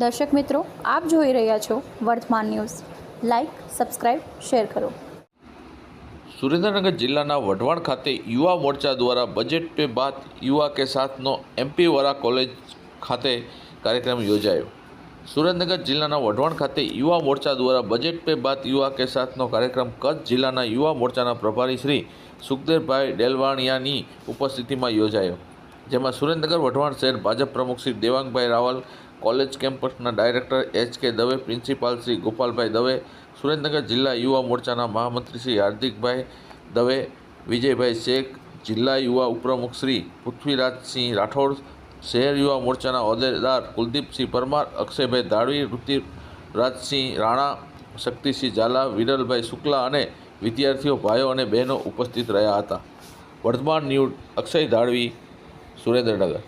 દર્શક મિત્રો, આપ જોઈ રહ્યા છો વર્તમાન ન્યૂઝ. લાઇક સબસ્ક્રાઇબ શેર કરો. સુરેન્દ્રનગર જિલ્લાના વઢવાણ ખાતે યુવા મોરચા દ્વારા બજેટ પે બાદ યુવા કે સાથનો એમપી વરા કોલેજ ખાતે કાર્યક્રમ યોજાયો. સુરેન્દ્રનગર જિલ્લાના વઢવાણ ખાતે યુવા મોરચા દ્વારા બજેટ પે બાદ યુવા કે સાથનો કાર્યક્રમ કચ્છ જિલ્લાના યુવા મોરચાના પ્રભારી શ્રી સુખદેવભાઈ ડેલવાણિયાની ઉપસ્થિતિમાં યોજાયો. જેમાં સુરેન્દ્રનગર વઢવાણ શહેર ભાજપ પ્રમુખ Shri Devangbhai Raval college કેમ્પસના director H K Dave, principal Shri Gopalbhai Dave, Surendranagar જિલ્લા યુવા મોરચાના મહામંત્રી શ્રી હાર્દિકભાઈ દવે, વિજયભાઈ શેખ, જિલ્લા યુવા ઉપપ્રમુખ શ્રી પૃથ્વીરાજસિંહ રાઠોડ, શહેર યુવા મોરચાના હોદ્દેદાર કુલદીપસિંહ પરમાર, અક્ષયભાઈ ધાડવી ઋતિરાજસિંહ રાણા, શક્તિસિંહ ઝાલા, વિરલભાઈ શુક્લા અને વિદ્યાર્થીઓ ભાઈઓ અને બહેનો ઉપસ્થિત રહ્યા હતા. વર્તમાન ન્યૂઝ અક્ષય ધાળવી સુરેન્દ્રનગર.